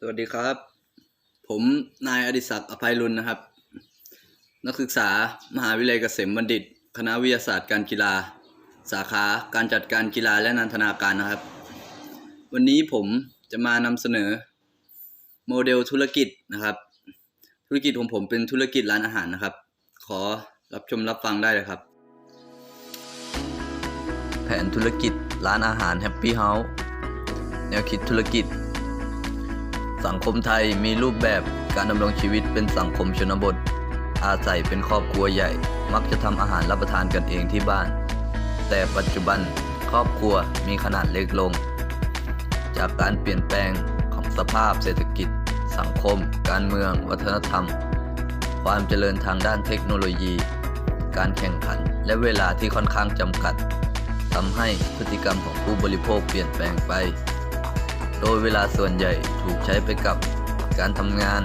สวัสดีครับ ผมนายอดิศักดิ์อภัยรุณนะครับ นักศึกษามหาวิทยาลัยเกษมบัณฑิต คณะวิทยาศาสตร์การกีฬา สาขาการจัดการกีฬาและนันทนาการนะครับ วันนี้ผมจะมานำเสนอ โมเดลธุรกิจนะครับ ธุรกิจของผมเป็นธุรกิจร้านอาหารนะครับ ขอรับชมรับฟังได้เลยครับ แผนธุรกิจร้านอาหารแฮปปี้เฮาส์แนวคิดธุรกิจ สังคมไทยมีรูปแบบการดำรงชีวิตเป็นสังคมชนบท อาศัยเป็นครอบครัวใหญ่ มักจะทำอาหารรับประทานกันเองที่บ้าน แต่ปัจจุบันครอบครัวมีขนาดเล็กลง จากการเปลี่ยนแปลงของสภาพเศรษฐกิจ สังคม การเมือง วัฒนธรรม ความเจริญทางด้านเทคโนโลยี การแข่งขัน และเวลาที่ค่อนข้างจำกัดทำให้พฤติกรรมของผู้บริโภคเปลี่ยนแปลงไป โดยเวลาส่วนใหญ่ถูกใช้ไปกับการทำงาน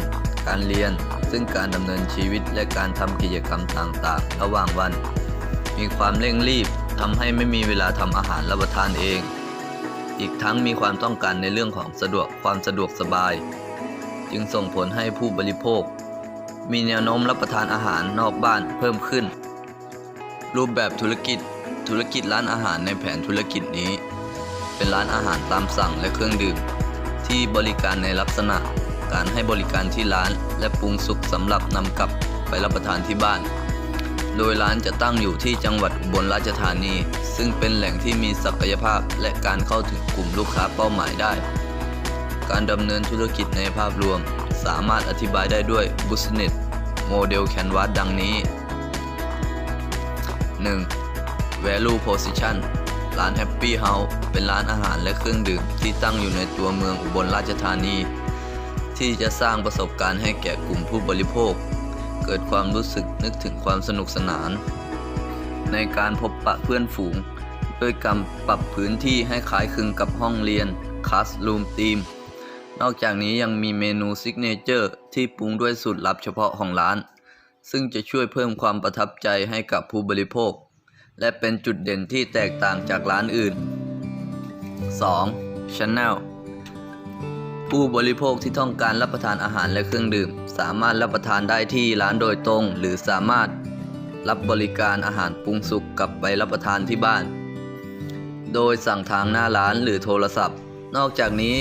การเรียน ซึ่งการดำเนินชีวิตและการทำกิจกรรมต่างๆ ระหว่างวัน มีความเร่งรีบทำให้ไม่มีเวลาทำอาหารรับประทานเอง อีกทั้งมีความต้องการในเรื่องของสะดวกความสะดวกสบาย จึงส่งผลให้ผู้บริโภค มีแนวโน้มรับประทานอาหารนอกบ้านเพิ่มขึ้น รูปแบบธุรกิจธุรกิจร้านอาหารในแผนธุรกิจนี้ เป็นร้านอาหารตามสั่งและเครื่องดื่ม ที่บริการในลักษณะ การให้บริการที่ร้าน และปรุงสุกสำหรับนำกลับไปรับประทานที่บ้าน โดยร้านจะตั้งอยู่ที่จังหวัดอุบลราชธานี ซึ่งเป็นแหล่งที่มีศักยภาพและการเข้าถึงกลุ่มลูกค้าเป้าหมายได้ การดำเนินธุรกิจในภาพรวม สามารถอธิบายได้ด้วย Business Model Canvas ดังนี้ 1. Value Position ร้าน Happy House เป็นร้านอาหารและเครื่องดื่มที่ตั้งอยู่ในตัวเมืองอุบลราชธานี ที่จะสร้างประสบการณ์ให้แก่กลุ่มผู้บริโภค เกิดความรู้สึกนึกถึงความสนุกสนาน ในการพบปะเพื่อนฝูงด้วยการปรับพื้นที่ให้คล้ายคลึงกับห้องเรียน Classroom Team นอกจากนี้ยังมีเมนูซิกเนเจอร์ที่ปรุงด้วยสูตรลับเฉพาะของร้าน ซึ่งจะช่วยเพิ่มความประทับใจให้กับผู้บริโภค และเป็นจุดเด่นที่แตกต่างจากร้านอื่น 2. Channel ผู้บริโภคที่ต้องการรับประทานอาหารและเครื่องดื่ม สามารถรับประทานได้ที่ร้านโดยตรง หรือสามารถรับบริการอาหารปรุงสุกกลับไปรับประทานที่บ้าน โดยสั่งทางหน้าร้านหรือโทรศัพท์ นอกจากนี้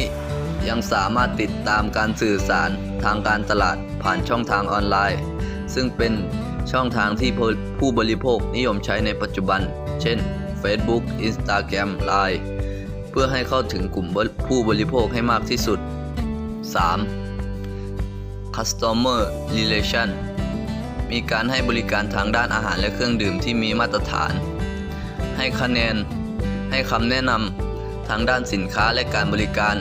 ยังสามารถติดตามการสื่อสารทางการตลาดผ่านช่องทางออนไลน์ ซึ่งเป็น ช่องทางที่ผู้บริโภคนิยมใช้ในปัจจุบัน เช่น Facebook Instagram Line เพื่อให้เข้าถึงกลุ่มผู้บริโภคให้มากที่สุด 3. Customer Relation มีการให้บริการทางด้านอาหารและเครื่องดื่มที่มีมาตรฐาน ให้คะแนน ให้คำแนะนำทางด้านสินค้าและการบริการ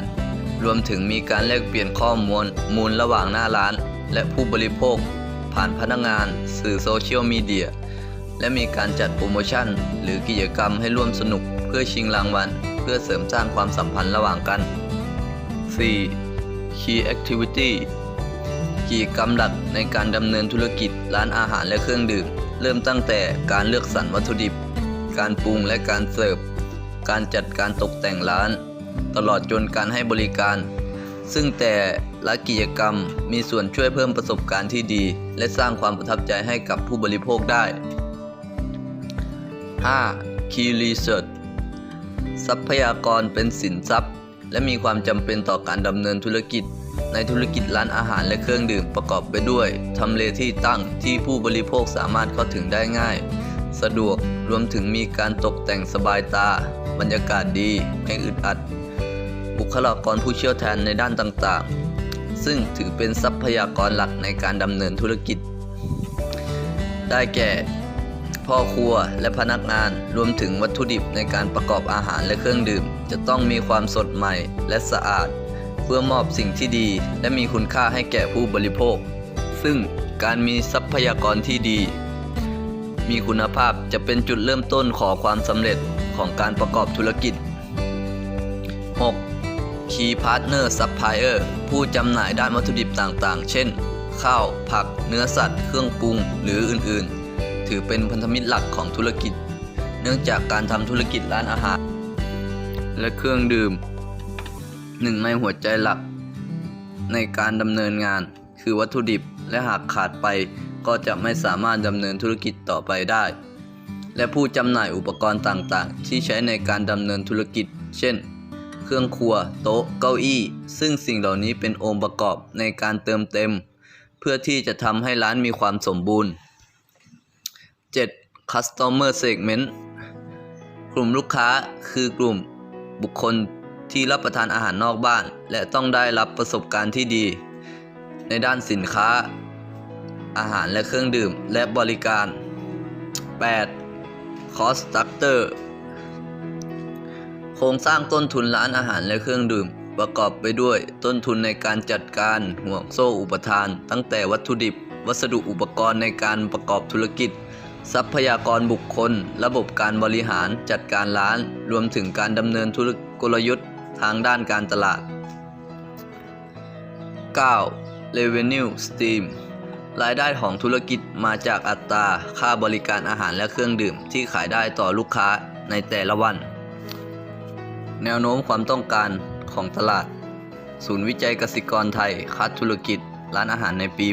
รวมถึงมีการแลกเปลี่ยนข้อมูลมูลระหว่างหน้าร้าน และผู้บริโภค ผ่านพนักงาน สื่อโซเชียลมีเดีย และมีการจัดโปรโมชั่น หรือกิจกรรมให้ร่วมสนุกเพื่อชิงรางวัล เพื่อเสริมสร้างความสัมพันธ์ระหว่างกัน 4. Key Activity กิจกรรมหลักในการดำเนินธุรกิจร้านอาหารและเครื่องดื่ม เริ่มตั้งแต่การเลือกสรรวัตถุดิบ การปรุงและการเสิร์ฟ การจัดการตกแต่งร้าน ตลอดจนการให้บริการ ซึ่งแต่ และกิจกรรม มีส่วนช่วยเพิ่มประสบการณ์ที่ดี และสร้างความประทับใจให้กับผู้บริโภคได้ 5. Key Research ทรัพยากรเป็นสินทรัพย์ และมีความจำเป็นต่อการดำเนินธุรกิจ ในธุรกิจร้านอาหารและเครื่องดื่มประกอบไปด้วยทำเลที่ตั้งที่ผู้บริโภคสามารถเข้าถึงได้ง่าย สะดวกรวมถึงมีการตกแต่งสบายตา บรรยากาศดีไม่อึดอัด บุคลากรผู้เชี่ยวชาญในด้านต่างๆ ซึ่งถือเป็นทรัพยากรหลักในการดำเนินธุรกิจ ได้แก่ พ่อครัวและพนักงานรวมถึงวัตถุดิบในการประกอบอาหารและเครื่องดื่ม จะต้องมีความสดใหม่และสะอาด เพื่อมอบสิ่งที่ดี และมีคุณค่าให้แก่ผู้บริโภค ซึ่งการมีทรัพยากรที่ดี มีคุณภาพจะเป็นจุดเริ่มต้นของความสำเร็จของการประกอบธุรกิจ 6. Key Partner Supplier ผู้จำหน่ายด้านวัตถุดิบต่างๆ เช่น ข้าว ผัก เนื้อสัตว์ เครื่องปรุง หรืออื่นๆ ถือเป็นพันธมิตรหลักของธุรกิจ เนื่องจากการทำธุรกิจร้านอาหาร และเครื่องดื่ม หนึ่งในหัวใจหลัก ในการดำเนินงาน คือวัตถุดิบและหากขาดไปก็จะไม่สามารถดำเนินธุรกิจต่อไปได้ และผู้จำหน่ายอุปกรณ์ต่างๆ ที่ใช้ในการดำเนินธุรกิจ เช่น เครื่องครัว โต๊ะ เก้าอี้ ซึ่งสิ่งเหล่านี้เป็นองค์ประกอบในการเติมเต็ม เพื่อที่จะทำให้ร้านมีความสมบูรณ์ 7. Customer Segment กลุ่มลูกค้าคือกลุ่มบุคคลที่รับประทานอาหารนอกบ้าน และต้องได้รับประสบการณ์ที่ดี ในด้านสินค้า อาหารและเครื่องดื่มและบริการ 8. Cost Structure ครงสร้างต้นทุนร้านอาหารและเครื่องดื่ม ประกอบไปด้วยต้นทุนในการจัดการห่วงโซ่อุปทาน ตั้งแต่วัตถุดิบ วัสดุอุปกรณ์ในการประกอบธุรกิจ ทรัพยากรบุคคล ระบบการบริหารจัดการร้าน รวมถึงการดำเนินธุรกลยุทธ์ทางด้านการตลาด 9. Revenue Stream รายได้ของธุรกิจมาจากอัตราค่าบริการอาหารและเครื่องดื่มที่ขายได้ต่อลูกค้าในแต่ละวัน แนวโน้มความต้องการของตลาด ศูนย์วิจัยกสิกรไทย คัดธุรกิจ ร้านอาหารในปี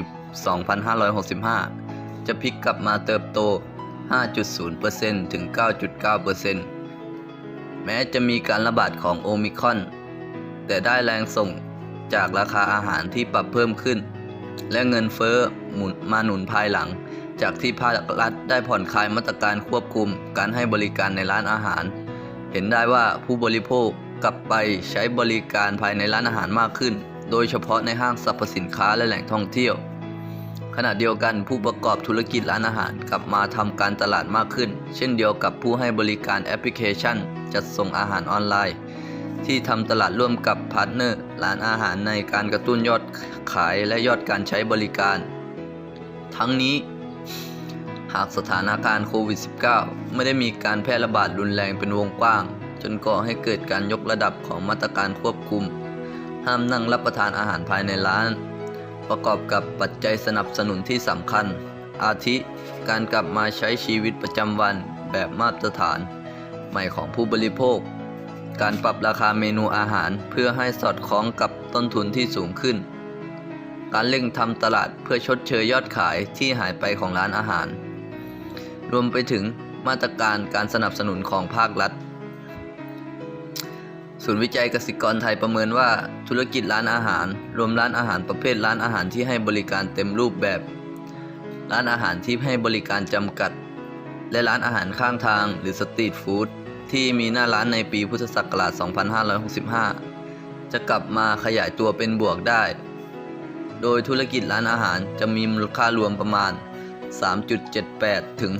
2565 จะพลิกกลับมาเติบโต 5.0%ถึง 9.9%แม้จะมีการระบาดของโอมิคอน แต่ได้แรงส่งจากราคาอาหารที่ปรับเพิ่มขึ้น และเงินเฟ้อหมุนมาหนุนภายหลัง จากที่ภาครัฐได้ผ่อนคลายมาตรการควบคุม การให้บริการในร้านอาหาร เห็นได้ว่าผู้บริโภคกลับไปใช้บริการภายในร้านอาหารมากขึ้น โดยเฉพาะในห้างสรรพสินค้าและแหล่งท่องเที่ยว ขณะเดียวกันผู้ประกอบธุรกิจร้านอาหารกลับมาทำการตลาดมากขึ้น เช่นเดียวกับผู้ให้บริการแอปพลิเคชัน จัดส่งอาหารออนไลน์ ที่ทำตลาดร่วมกับพาร์ทเนอร์ร้านอาหารในการกระตุ้นยอดขายและยอดการใช้บริการ ทั้งนี้ หากสถานการณ์โควิด -19 ไม่ได้มีการแพร่ระบาดรุนแรงเป็นวงกว้าง จนก่อให้เกิดการยกระดับของมาตรการควบคุม ห้ามนั่งรับประทานอาหารภายในร้าน ประกอบกับปัจจัยสนับสนุนที่สำคัญ อาทิ การกลับมาใช้ชีวิตประจำวันแบบมาตรฐาน ใหม่ของผู้บริโภค การปรับราคาเมนูอาหารเพื่อให้สอดคล้องกับต้นทุนที่สูงขึ้น การเร่งทำตลาดเพื่อชดเชยยอดขายที่หายไปของร้านอาหาร รวมไปถึงมาตรการการสนับสนุนของภาครัฐ ศูนย์วิจัยกสิกรไทยประเมินว่าธุรกิจร้านอาหาร รวมร้านอาหารประเภทร้านอาหารที่ให้บริการเต็มรูปแบบ ร้านอาหารที่ให้บริการจำกัด และร้านอาหารข้างทางหรือสตรีทฟู้ดที่มีหน้าร้านในปีพุทธศักราช 2565 จะกลับมาขยายตัวเป็นบวกได้ โดยธุรกิจร้านอาหารจะมีมูลค่ารวมประมาณ 3.78 ถึง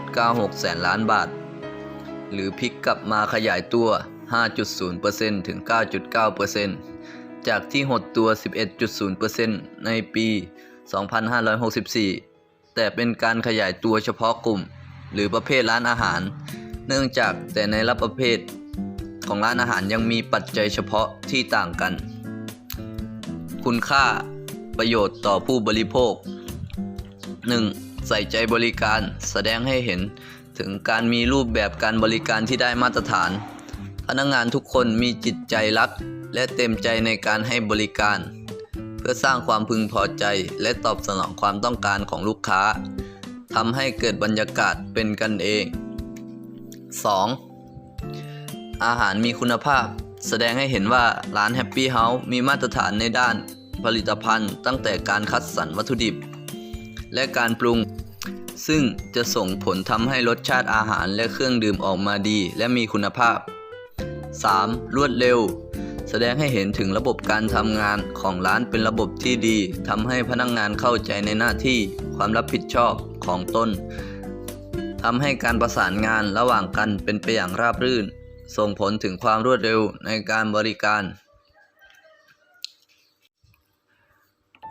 3.96 แสนล้านบาท หรือพลิกกลับมาขยายตัว 5.0%ถึง 9.9%จากที่หดตัว 11.0%ในปี 2564 แต่เป็นการขยายตัวเฉพาะกลุ่ม หรือประเภทร้านอาหาร เนื่องจากแต่ในละประเภทของร้านอาหารยังมีปัจจัยเฉพาะที่ต่างกัน คุณค่าประโยชน์ต่อผู้บริโภค 1. ใส่ใจบริการ แสดงให้เห็นถึงการมีรูปแบบการบริการที่ได้มาตรฐาน พนักงานทุกคนมีจิตใจรัก และเต็มใจในการให้บริการ เพื่อสร้างความพึงพอใจและตอบสนองความต้องการของลูกค้าทำให้เกิดบรรยากาศเป็นกันเอง 2. อาหารมีคุณภาพ แสดงให้เห็นว่าร้าน Happy House มีมาตรฐานในด้านผลิตภัณฑ์ตั้งแต่การคัดสรรวัตถุดิบ และการปรุง ซึ่งจะส่งผลทำให้รสชาติอาหารและเครื่องดื่มออกมาดีและมีคุณภาพ 3. รวดเร็ว แสดงให้เห็นถึงระบบการทำงานของร้านเป็นระบบที่ดีทำให้พนักงงานเข้าใจในหน้าที่ความรับผิดชอบของตนทำให้การประสานงานระหว่างกันเป็นไปอย่างราบรื่น ส่งผลถึงความรวดเร็วในการบริการ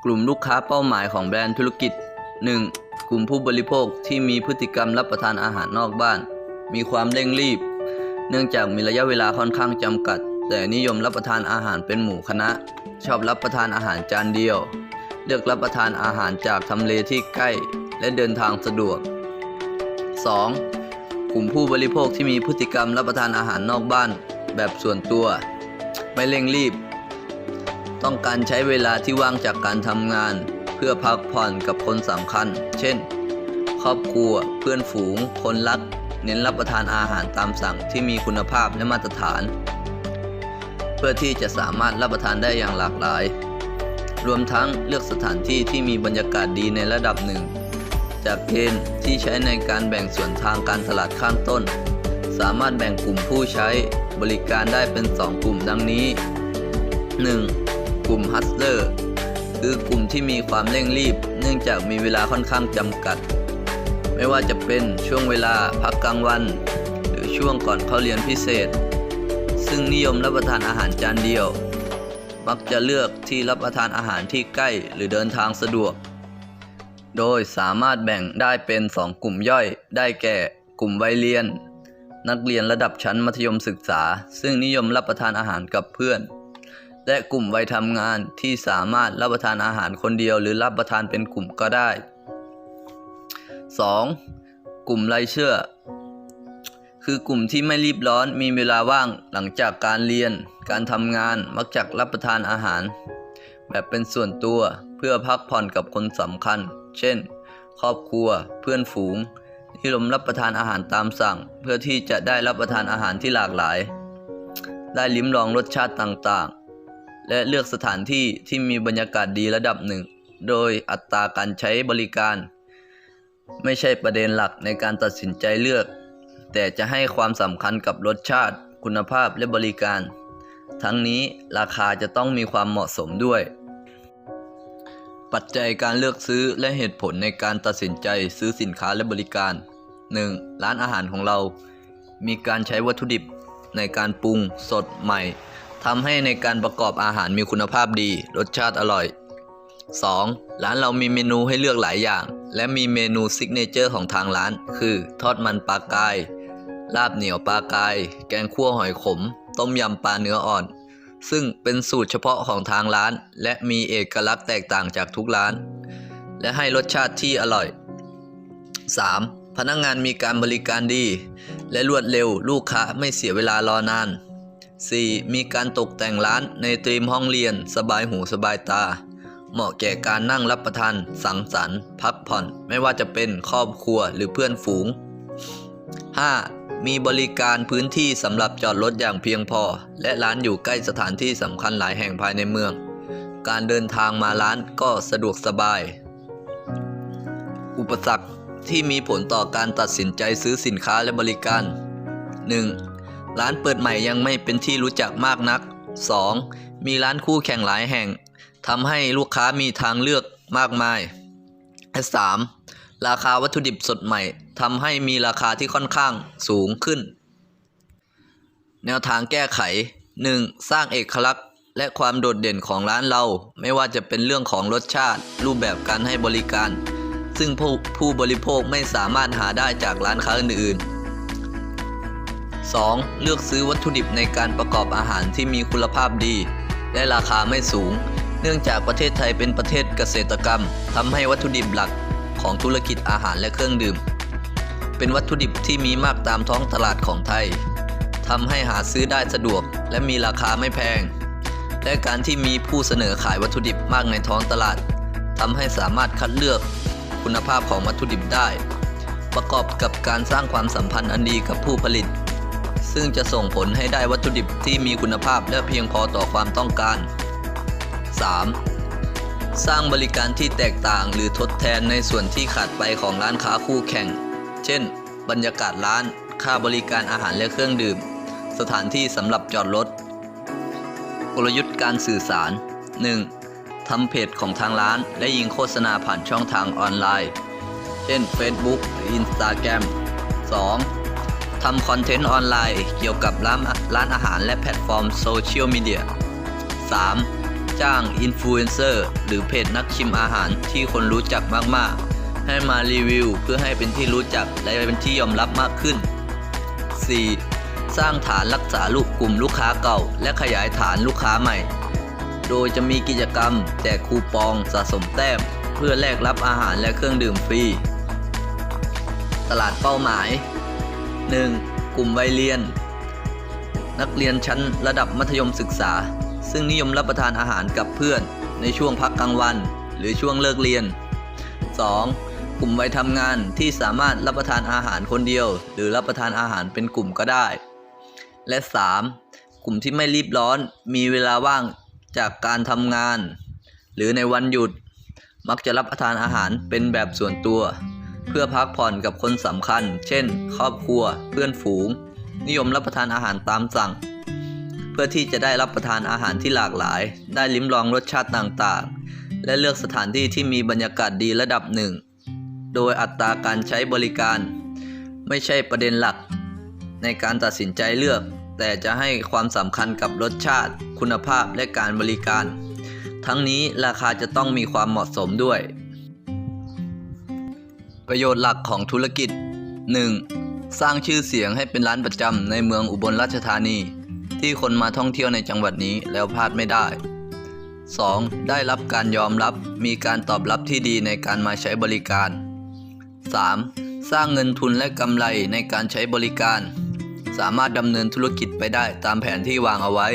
กลุ่มลูกค้าเป้าหมายของแบรนด์ธุรกิจ 1. กลุ่มผู้บริโภคที่มีพฤติกรรมรับประทานอาหารนอกบ้าน มีความเร่งรีบ เนื่องจากมีระยะเวลาค่อนข้างจำกัด แต่นิยมรับประทานอาหารเป็นหมู่คณะ ชอบรับประทานอาหารจานเดียว เลือกรับประทานอาหารจากทำเลที่ใกล้และเดินทางสะดวก 2. กลุ่มผู้บริโภคที่มีพฤติกรรมรับประทานอาหารนอกบ้าน แบบส่วนตัว ไม่เร่งรีบ ต้องการใช้เวลาที่ว่างจากการทำงาน เพื่อพักผ่อนกับคนสำคัญ เช่น ครอบครัว เพื่อนฝูง คนรัก เน้นรับประทานอาหารตามสั่งที่มีคุณภาพและมาตรฐาน เพื่อที่จะสามารถรับประทานได้อย่างหลากหลาย รวมทั้งเลือกสถานที่ที่มีบรรยากาศดีในระดับหนึ่ง จากเกณฑ์ที่ใช้ในการแบ่งส่วนทางการตลาดข้างต้น สามารถแบ่งกลุ่มผู้ใช้บริการได้เป็น 2 กลุ่มดังนี้ 1. กลุ่มฮัสเลอร์ คือกลุ่มที่มีความเร่งรีบ เนื่องจากมีเวลาค่อนข้างจำกัด ไม่ว่าจะเป็นช่วงเวลาพักกลางวัน หรือช่วงก่อนเข้าเรียนพิเศษ ซึ่งนิยมรับประทานอาหารจานเดียว มักจะเลือกที่รับประทานอาหารที่ใกล้หรือเดินทางสะดวก โดยสามารถแบ่งได้เป็น 2 กลุ่มย่อย ได้แก่กลุ่มวัยเรียน นักเรียนระดับชั้นมัธยมศึกษา ซึ่งนิยมรับประทานอาหารกับเพื่อน และกลุ่มวัยทำงานที่สามารถรับประทานอาหารคนเดียว หรือรับประทานเป็นกลุ่มก็ได้ 2. กลุ่มไร้เชื่อ คือกลุ่มที่ไม่รีบร้อนมีเวลาว่างหลังจากการเรียน การทำงานมักจะรับประทานอาหาร แบบเป็นส่วนตัวเพื่อพักผ่อนกับคนสำคัญ เช่น ครอบครัว เพื่อนฝูงที่ลมรับประทานอาหารตามสั่ง เพื่อที่จะได้รับประทานอาหารที่หลากหลาย ได้ลิ้มลองรสชาติต่าง และเลือกสถานที่ที่มีบรรยากาศดีระดับหนึ่ง โดยอัตราการใช้บริการ ไม่ใช่ประเด็นหลักในการตัดสินใจเลือก แต่จะให้ความสำคัญกับรสชาติ คุณภาพและบริการ ทั้งนี้ราคาจะต้องมีความเหมาะสมด้วย ปัจจัยการเลือกซื้อและเหตุผลในการตัดสินใจซื้อสินค้าและบริการ 1. ร้านอาหารของเรา มีการใช้วัตถุดิบในการปรุงสดใหม่ ทำให้ในการประกอบอาหารมีคุณภาพดี รสชาติอร่อย 2. ร้านเรามีเมนูให้เลือกหลายอย่าง และมีเมนูซิกเนเจอร์ของทางร้าน คือ ทอดมันปลากาย ลาบเหนียวปลากาย แกงคั่วหอยขม ต้มยำปลาเนื้ออ่อน ซึ่งเป็นสูตรเฉพาะของทางร้าน และมีเอกลักษณ์แตกต่างจากทุกร้าน และให้รสชาติที่อร่อย 3. พนักงานมีการบริการดี และรวดเร็วลูกค้าไม่เสียเวลารอนาน 4. มีการตกแต่งร้านในตรีมห้องเรียน สบายหูสบายตา เหมาะแก่การนั่งรับประทาน สังสรรค์ พักผ่อน ไม่ว่าจะเป็นครอบครัวหรือเพื่อนฝูง 5. มีบริการพื้นที่สำหรับจอดรถอย่างเพียงพอ และร้านอยู่ใกล้สถานที่สำคัญหลายแห่งภายในเมือง การเดินทางมาร้านก็สะดวกสบาย อุปสรรคที่มีผลต่อการตัดสินใจซื้อสินค้าและบริการ 1. ร้านเปิดใหม่ยังไม่เป็นที่รู้จักมากนัก 2. มีร้านคู่แข่งหลายแห่งทำให้ลูกค้ามีทางเลือกมากมาย 3. ราคาวัตถุดิบสดใหม่ทำให้มีราคาที่ค่อนข้างสูงขึ้น แนวทางแก้ไข 1. สร้างเอกลักษณ์และความโดดเด่นของร้านเรา ไม่ว่าจะเป็นเรื่องของรสชาติ รูปแบบการให้บริการ ซึ่งผู้ผู้บริโภคไม่สามารถหาได้จากร้านค้าอื่นๆ 2. เลือกซื้อวัตถุดิบในการประกอบอาหารที่มีคุณภาพดี และราคาไม่สูง เนื่องจากประเทศไทยเป็นประเทศเกษตรกรรมทำให้วัตถุดิบหลักของธุรกิจอาหารและเครื่องดื่ม เป็นวัตถุดิบที่มีมากตามท้องตลาดของไทยทำให้หาซื้อได้สะดวก และมีราคาไม่แพง และการที่มีผู้เสนอขายวัตถุดิบมากในท้องตลาดทำให้สามารถคัดเลือกคุณภาพของวัตถุดิบได้ ประกอบกับการสร้างความสัมพันธ์อันดีกับผู้ผลิต ซึ่งจะส่งผลให้ได้วัตถุดิบที่มีคุณภาพและเพียงพอต่อความต้องการ 3. สร้างบริการที่แตกต่างหรือทดแทนในส่วนที่ขาดไปของร้านค้าคู่แข่ง เช่น บรรยากาศร้าน ค่าบริการอาหารและเครื่องดื่ม สถานที่สำหรับจอดรถ กลยุทธ์การสื่อสาร 1. ทำเพจของทางร้าน และยิงโฆษณาผ่านช่องทางออนไลน์ เช่น Facebook Instagram 2. ทำคอนเทนต์ออนไลน์เกี่ยวกับร้านร้านอาหารและแพลตฟอร์มโซเชียลมีเดีย 3. จ้างอินฟลูเอนเซอร์หรือเพจนักชิมอาหารที่คนรู้จักมากๆ ให้มารีวิวเพื่อให้เป็นที่รู้จักและเป็นที่ยอมรับมากขึ้น 4. สร้างฐานรักษาลูกกลุ่มลูกค้าเก่า และขยายฐานลูกค้าใหม่ โดยจะมีกิจกรรมแจกคูปองสะสมแต้ม เพื่อแลกรับอาหารและเครื่องดื่มฟรี ตลาดเป้าหมาย 1. กลุ่มวัยเรียน นักเรียนชั้นระดับมัธยมศึกษา ซึ่งนิยมรับประทานอาหารกับเพื่อนในช่วงพักกลางวัน หรือช่วงเลิกเรียน 2. กลุ่มวัยทำงานที่สามารถรับประทานอาหารคนเดียว หรือรับประทานอาหารเป็นกลุ่มก็ได้ และ 3. กลุ่มที่ไม่รีบร้อนมีเวลาว่างจากการทำงาน หรือในวันหยุด มักจะรับประทานอาหารเป็นแบบส่วนตัว เพื่อพักผ่อนกับคนสำคัญ เช่น ครอบครัว เพื่อนฝูง นิยมรับประทานอาหารตามสั่ง เพื่อที่จะได้รับประทานอาหารที่หลากหลาย ได้ลิ้มลองรสชาติต่างๆ และเลือกสถานที่ที่มีบรรยากาศดีระดับหนึ่ง โดยอัตราการใช้บริการ ไม่ใช่ประเด็นหลัก ในการตัดสินใจเลือก แต่จะให้ความสำคัญกับรสชาติ คุณภาพและการบริการ ทั้งนี้ราคาจะต้องมีความเหมาะสมด้วย ประโยชน์หลักของธุรกิจ 1. สร้างชื่อเสียงให้เป็นร้านประจำในเมืองอุบลราชธานี ที่คนมาท่องเที่ยวในจังหวัดนี้แล้วพลาดไม่ได้ 2. ได้รับการยอมรับมีการตอบรับที่ดีในการมาใช้บริการ 3. สร้างเงินทุนและกำไรในการใช้บริการ สามารถดำเนินธุรกิจไปได้ตามแผนที่วางเอาไว้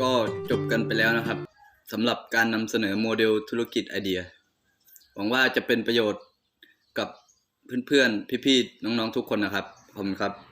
ก็จบกันไปแล้วนะครับ สำหรับการนำเสนอโมเดลธุรกิจไอเดีย หวังว่าจะเป็นประโยชน์กับเพื่อนๆ พี่ๆ น้องๆ ทุกคนนะครับ ขอบคุณครับ